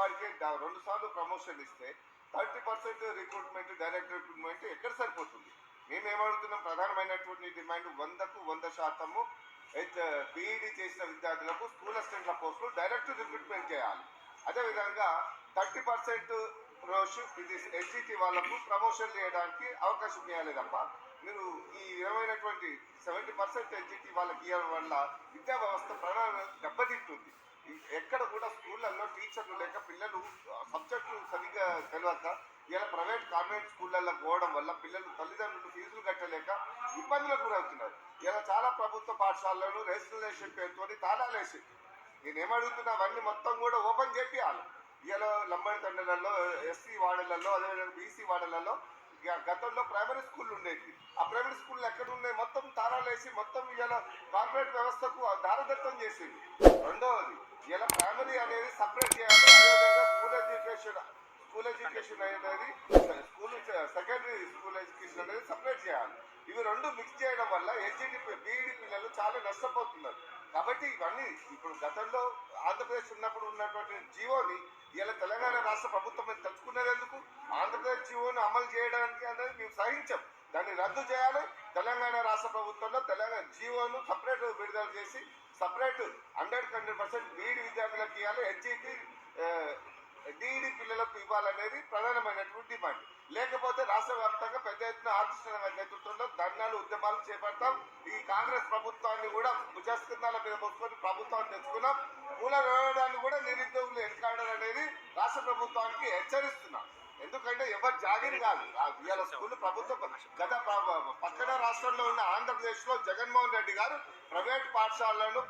వాడికి రెండు సార్లు ప్రమోషన్ ఇస్తే thirty percent recruitment direct recruitment ఎక్కడ సరిపోతుంది? మేము ఏమడుగుతున్నాం ప్రధానమైనటువంటి డిమాండ్ వందకు వంద శాతము బీఈడి చేసిన విద్యార్థులకు స్కూల్ అసిస్టెంట్ల పోస్టులు డైరెక్ట్ రిక్రూట్మెంట్ చేయాలి. అదేవిధంగా థర్టీ పర్సెంట్ ఇది ఎస్జిటి వాళ్ళకు ప్రమోషన్ చేయడానికి అవకాశం ఇవ్వాలి తప్ప మీరు ఈ విధమైనటువంటి సెవెంటీ పర్సెంట్ ఎస్జిటి వాళ్ళకి ఇవ్వడం వల్ల విద్యా వ్యవస్థ ప్రణాళిక దెబ్బతింటుంది. ఎక్కడ కూడా స్కూళ్ళల్లో టీచర్లు లేక పిల్లలు సబ్జెక్టు సరిగ్గా తెలియక ఇలా ప్రైవేట్ కాన్వెంట్ స్కూళ్ళల్లో పోవడం వల్ల పిల్లలు తల్లిదండ్రులు ఫీజులు కట్టలేక ఇబ్బందులకు గురవుతున్నారు. ఇలా చాలా ప్రభుత్వ పాఠశాలలను రిజిస్ట్రేషన్ పేరుతోని తాళాలేసి నేను అడుగుతున్నా అవన్నీ మొత్తం కూడా ఓపెన్ చేపియాలి. ఇలా లంబడి తండ్రులలో ఎస్సీ వార్డులలో అదేవిధంగా బీసీ వార్డులలో గతంలో ప్రైమరీ స్కూల్ ఉండేవి ఆ ప్రైమరీ స్కూల్ ఎక్కడ ఉన్నాయి? మొత్తం తారాలేసి మొత్తం ఇలా కార్పొరేట్ వ్యవస్థకు దారదత్తం చేసింది. రెండవది ఇలా ప్రైమరీ అనేది సపరేట్ చేయాలి. అదేవిధంగా స్కూల్ ఎడ్యుకేషన్ స్కూల్ ఎడ్యుకేషన్ అనేది స్కూల్ సెకండరీ స్కూల్ ఎడ్యుకేషన్ అనేది సపరేట్ చేయాలి. ఇవి రెండు మిక్స్ చేయడం వల్ల ఎస్జీడీ బీఈడి పిల్లలు చాలా నష్టపోతున్నారు. కాబట్టి ఇవన్నీ ఇప్పుడు గతంలో ఆంధ్రప్రదేశ్ ఉన్నప్పుడు ఉన్నటువంటి జీవోని ఇలా తెలంగాణ రాష్ట్ర ప్రభుత్వం మీద తెచ్చుకునేది అమలు చేయడానికి అనేది మేము సహించాం. దాన్ని రద్దు చేయాలి. తెలంగాణ రాష్ట్ర ప్రభుత్వంలో తెలంగాణ జీవోను సపరేట్ విడుదల చేసి separate hundred hundred percent BEd విద్యార్థులకు ఇవ్వాలి హెచ్ఈటి డిఈడి పిల్లలకు ఇవ్వాలనేది ప్రధానమైనటువంటి డిమాండ్. లేకపోతే రాష్ట్ర వ్యాప్తంగా పెద్ద ఎత్తున ఆర్టిస్టుల నేతృత్వంలో ధర్నాలు ఉద్యమాలు చేపడతాం. ఈ కాంగ్రెస్ ప్రభుత్వాన్ని కూడా భుజస్కంధాల మీద పోసుకొని ప్రభుత్వాన్ని తెచ్చుకున్నాం. మూల వేయడాన్ని కూడా నిరుద్యోగులు ఎన్కాడర్ అనేది రాష్ట్ర ప్రభుత్వానికి హెచ్చరిస్తున్నాం. ఎందుకంటే ఎవరు జాగిరి కాదు. ఇవాళ స్కూల్ ప్రభుత్వం గత పక్కన రాష్ట్రంలో ఉన్న ఆంధ్రప్రదేశ్లో జగన్మోహన్ రెడ్డి గారు ప్రైవేట్ పాఠశాలలను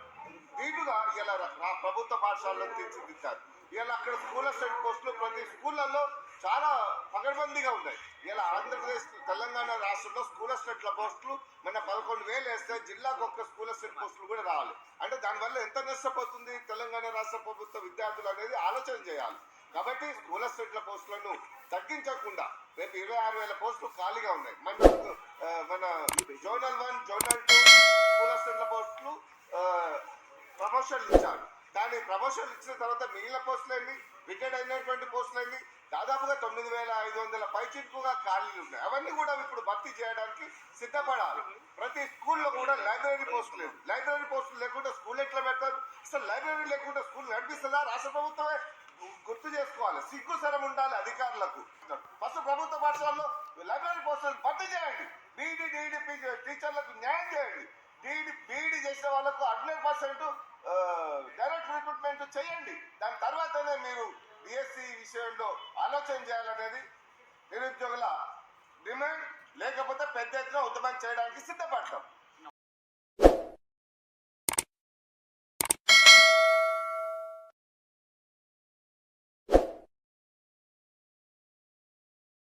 దీటుగా ఇలా ప్రభుత్వ పాఠశాలను తీర్చిదిద్దారు. ఇలా అక్కడ స్కూల్ అసిస్టెంట్ పోస్టులు ప్రతి స్కూళ్ళల్లో చాలా పగడ్బందీగా ఉన్నాయి. ఇలా ఆంధ్రప్రదేశ్ తెలంగాణ రాష్ట్రంలో స్కూల్ అసిస్టెంట్ల పోస్టులు మన పదకొండు వేలు వేస్తే జిల్లాకు ఒక్క స్కూల్ అసిస్టెంట్ పోస్టులు కూడా రావాలి అంటే దానివల్ల ఎంత నష్టపోతుంది? తెలంగాణ రాష్ట్ర ప్రభుత్వ విద్యార్థులు అనేది ఆలోచన చేయాలి. కాబట్టి స్కూల్ అసిస్టెంట్ల పోస్టులను తగ్గించకుండా రేపు ఇరవై ఆరు వేల పోస్టులు ఖాళీగా ఉన్నాయి. మన మన zonal one zonal two school సెట్ల పోస్టులు ప్రమోషన్లు ఇచ్చారు. దాని ప్రమోషన్లు ఇచ్చిన తర్వాత మిగిలిన పోస్టులు ఏంటి? రిటైర్డ్ అయినటువంటి పోస్టులు ఏంటి? దాదాపుగా తొమ్మిది వేల ఐదు వందల పైచిక్కుగా ఖాళీలు ఉన్నాయి. అవన్నీ కూడా ఇప్పుడు భర్తీ చేయడానికి సిద్ధపడాలి. ప్రతి స్కూల్లో కూడా లైబ్రరీ పోస్టులు లేవు. లైబ్రరీ పోస్టులు లేకుండా స్కూల్ ఎట్లా పెడతారు? అసలు లైబ్రరీ లేకుండా స్కూల్ నడిపిస్తుందా రాష్ట్ర ప్రభుత్వమే? గుర్తు చేసుకోవాలి. సిగ్గు సరం ఉండాలి అధికారులకు. ఫస్ట్ ప్రభుత్వ పాఠశాలలో లైబ్రరీ పోస్టులు భర్తీ చేయండి. బీఈడి డిఈడి టీచర్లకు న్యాయం చేయండి. డిఈడి బీఈడి చేసిన వాళ్ళకు హండ్రెడ్ పర్సెంట్ డైరెక్ట్ రిక్రూట్మెంట్ చేయండి. దాని తర్వాతనే మీరు బిఎస్సి విషయంలో ఆలోచన చేయాలనేది నిరుద్యోగుల డిమాండ్ లేకపోతే పెద్ద ఎత్తున ఉద్యమం చేయడానికి సిద్ధపడతాం.